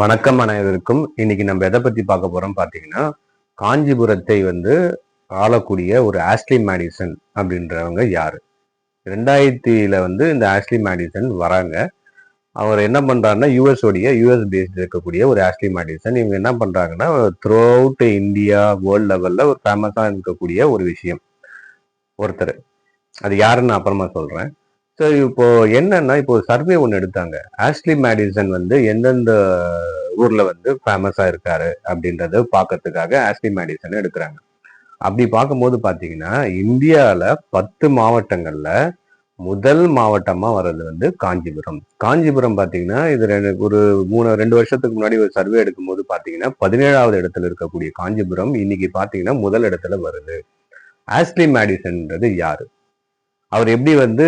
வணக்கம் அனைவருக்கும். இன்னைக்கு நம்ம எதை பத்தி பார்க்க போறோம் பாத்தீங்கன்னா காஞ்சிபுரத்தை வந்து ஆளக்கூடிய ஒரு ஆஸ்லி மேடிசன் அப்படின்றவங்க யாரு? ரெண்டாயிரத்தில வந்து இந்த ஆஸ்லி மேடிசன் வராங்க. அவர் என்ன பண்றாருன்னா யூஎஸ் உடைய யூஎஸ் பேஸ்ட் இருக்கக்கூடிய ஒரு ஆஸ்லி மேடிசன் இவங்க என்ன பண்றாங்கன்னா த்ரூ அவுட் இந்தியா வேர்ல்ட் லெவல்ல ஒரு ஃபேமஸா இருக்கக்கூடிய ஒரு விஷயம். ஒருத்தர். அது யாருன்னு அப்புறமா சொல்றேன். ஸோ இப்போ என்னன்னா இப்போ சர்வே ஒன்று எடுத்தாங்க. ஆஸ்லி மேடிசன் வந்து எந்தெந்த ஊர்ல வந்து ஃபேமஸா இருக்காரு அப்படின்றத பார்க்கறதுக்காக ஆஸ்லி மேடிசன் எடுக்கிறாங்க. அப்படி பார்க்கும்போது பார்த்தீங்கன்னா இந்தியாவில் பத்து மாவட்டங்கள்ல முதல் மாவட்டமா வர்றது வந்து காஞ்சிபுரம். காஞ்சிபுரம் பார்த்தீங்கன்னா இது ரெண்டு ஒரு மூணு ரெண்டு வருஷத்துக்கு முன்னாடி ஒரு சர்வே எடுக்கும்போது பார்த்தீங்கன்னா பதினேழாவது இடத்துல இருக்கக்கூடிய காஞ்சிபுரம் இன்னைக்கு பார்த்தீங்கன்னா முதல் இடத்துல வருது. ஆஸ்லி மேடிசன்ன்றது யாரு? அவர் எப்படி வந்து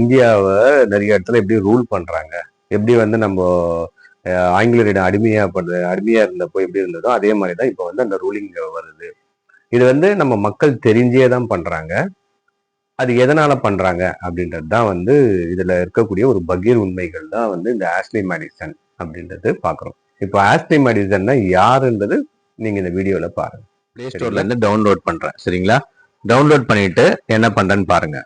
இந்தியாவை நிறைய இடத்துல எப்படி ரூல் பண்றாங்க? எப்படி வந்து நம்ம ஆங்கிலேயரிடம் அடிமையா பண்ற அடிமையா இருந்தப்போ எப்படி இருந்ததோ அதே மாதிரி தான் இப்போ வந்து அந்த ரூலிங் வருது. இது வந்து நம்ம மக்கள் தெரிஞ்சே தான் பண்றாங்க. அது எதனால பண்றாங்க அப்படின்றது தான் வந்து இதுல இருக்கக்கூடிய ஒரு பகீர் உண்மைகள் தான் வந்து இந்த ஆஸ்லி மேடிசன் அப்படின்றது பாக்குறோம். இப்போ ஆஸ்லி மேடிசன்னா யாருன்றது நீங்க இந்த வீடியோல பாருங்க. பிளே ஸ்டோர்ல இருந்து டவுன்லோட் பண்றேன். சரிங்களா? டவுன்லோட் பண்ணிட்டு என்ன பண்றேன்னு பாருங்க.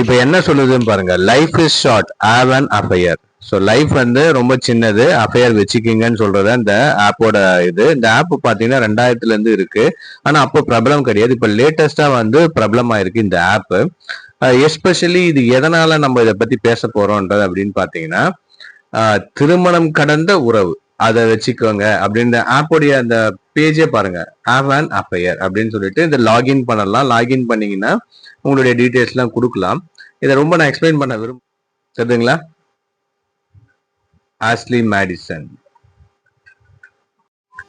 இப்போ என்ன சொல்லுதுன்னு பாருங்க. Life is short of an affair so life வந்து ரொம்ப சின்னது. அஃபையர் வச்சுக்கிங்கன்னு சொல்றது அந்த ஆப்போட இது. இந்த ஆப் பாத்தீங்கன்னா ரெண்டாயிரத்துல இருந்து இருக்கு. ஆனா அப்போ பிரபலம் கிடையாது. இப்போ லேட்டஸ்டா வந்து பிரபலம் ஆயிருக்கு இந்த ஆப் எஸ்பெஷலி இது எதனால நம்ம இதை பத்தி பேச போறோம்ன்றது அப்படின்னு பாத்தீங்கன்னா திருமணம் கடந்த உறவு. அதை வச்சுக்கோங்க. அப்படின்ற ஆப்போடைய அந்த பேஜே பாருங்க. ஆப் அன் அஃபையர் அப்படின்னு சொல்லிட்டு இந்த லாகின் பண்ணலாம். லாகின் பண்ணீங்கன்னா உங்களுடைய டீட்டெயில்ஸ்லாம் கொடுக்கலாம். இதை ரொம்ப நான் எக்ஸ்பிளைன் பண்ண விரும்ப சரிங்களா ஆஸ்லி மேடிசன்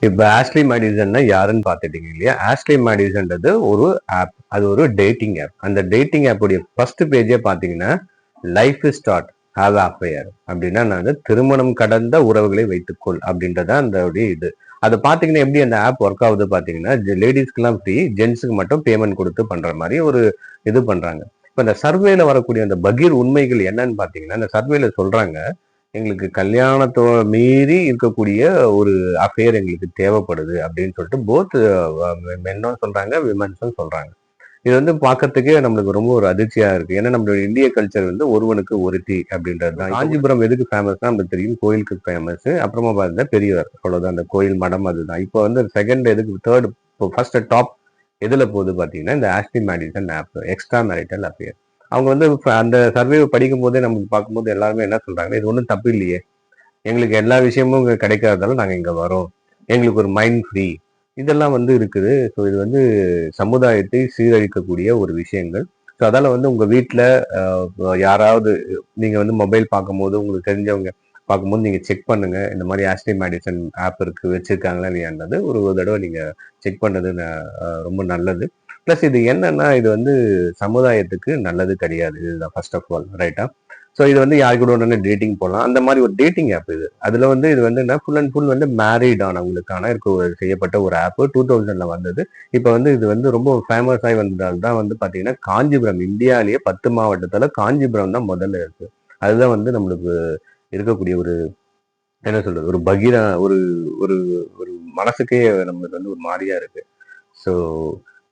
இப்போ ஆஸ்லி மேடிசன்னா யாருன்னு பார்த்துட்டீங்க இல்லையா? ஆஸ்லி மேடிசன்றது ஒரு ஆப் அது ஒரு டேட்டிங் ஆப் அந்த டேட்டிங் ஆப்புடைய ஃபர்ஸ்ட் பேஜே பார்த்தீங்கன்னா லைஃப் ஸ்டார்ட் அதான் பெயர் அப்படின்னா நான் வந்து திருமணம் கடந்த உறவுகளை வைத்துக்கொள் அப்படின்றத அந்த இது. அதை பார்த்தீங்கன்னா எப்படி அந்த ஆப் ஒர்க் ஆகுது பார்த்தீங்கன்னா லேடிஸ்க்குலாம் ஃப்ரீ ஜென்ஸுக்கு மட்டும் பேமெண்ட் கொடுத்து பண்ற மாதிரி ஒரு இது பண்றாங்க. இப்போ இந்த சர்வேல வரக்கூடிய அந்த பகீர் உண்மைகள் என்னன்னு பார்த்தீங்கன்னா இந்த சர்வேல சொல்றாங்க எங்களுக்கு கல்யாணத்தோ மீறி இருக்கக்கூடிய ஒரு அஃபேர் எங்களுக்கு தேவைப்படுது அப்படின்னு சொல்லிட்டு போத் மென்னும் சொல்றாங்க விமன்ஸும் சொல்றாங்க. இது வந்து பார்க்கறதுக்கே நம்மளுக்கு ரொம்ப ஒரு அதிர்ச்சியா இருக்கு. ஏன்னா நம்மளுடைய இந்திய கல்ச்சர் வந்து ஒருவனுக்கு ஒருத்தி அப்படின்றது தான். காஞ்சிபுரம் எதுக்கு ஃபேமஸ்னா நமக்கு தெரியும். கோயிலுக்கு ஃபேமஸ் அப்புறமா பார்த்தா பெரியவர் அவ்வளவுதான். அந்த கோயில் மடம் அதுதான். இப்போ வந்து செகண்ட் எதுக்கு தேர்ட் இப்போ ஃபர்ஸ்ட் டாப் எதுல போகுது பாத்தீங்கன்னா இந்த Ashley Madison app extra marital affair அவங்க வந்து அந்த சர்வே படிக்கும் போதே நமக்கு பார்க்கும்போது எல்லாருமே என்ன சொல்றாங்கன்னா இது ஒன்றும் தப்பு இல்லையே. எங்களுக்கு எல்லா விஷயமும் கிடைக்காததால நாங்கள் இங்கே வரோம். எங்களுக்கு ஒரு மைண்ட் ஃப்ரீ இதெல்லாம் வந்து இருக்குது. ஸோ இது வந்து சமுதாயத்தை சீரழிக்கக்கூடிய ஒரு விஷயங்கள். ஸோ அதால் வந்து உங்கள் வீட்டில் யாராவது நீங்கள் வந்து மொபைல் பார்க்கும்போது உங்களுக்கு தெரிஞ்சவங்க பார்க்கும்போது நீங்கள் செக் பண்ணுங்கள் இந்த மாதிரி ஆஸ்டி மேடிசன் ஆப் இருக்குது வச்சுருக்காங்களா இல்லையான்றது ஒரு ஒரு தடவை நீங்கள் செக் பண்ணது ந- ரொம்ப நல்லது. ப்ளஸ் இது என்னன்னா இது வந்து சமுதாயத்துக்கு நல்லது கிடையாது. இதுதான் ஃபர்ஸ்ட் ஆஃப் ஆல் ரைட்டா ஸோ இது வந்து யார் கூட உடனே டேட்டிங் போகலாம் அந்த மாதிரி ஒரு டேட்டிங் ஆப் இது. அதில் வந்து இது வந்து என்ன ஃபுல் அண்ட் ஃபுல் வந்து மேரிட் ஆனவங்களுக்கான இருக்க ஒரு செய்யப்பட்ட ஒரு ஆப் டூ தௌசண்ட்ல வந்தது. இப்போ வந்து இது வந்து ரொம்ப ஃபேமஸ் ஆகி வந்ததால் தான் வந்து பார்த்தீங்கன்னா காஞ்சிபுரம் இந்தியாவிலேயே பத்து மாவட்டத்தில் காஞ்சிபுரம் தான் முதல்ல இருக்கு. அதுதான் வந்து நம்மளுக்கு இருக்கக்கூடிய ஒரு என்ன சொல்றது ஒரு பகிரா ஒரு ஒரு ஒரு மனசுக்கே நம்மளுக்கு வந்து ஒரு மாதிரியா இருக்கு. ஸோ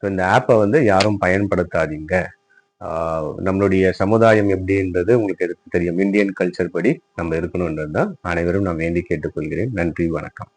இந்த ஆப்பை வந்து யாரும் பயன்படுத்தாதீங்க. நம்மளுடைய சமுதாயம் எப்படின்றது உங்களுக்கு எதுக்கு தெரியும்? இந்தியன் கல்ச்சர் படி நம்ம இருக்கணும்ன்றது தான் அனைவரும் நான் வேண்டி கேட்டுக்கொள்கிறேன். நன்றி வணக்கம்.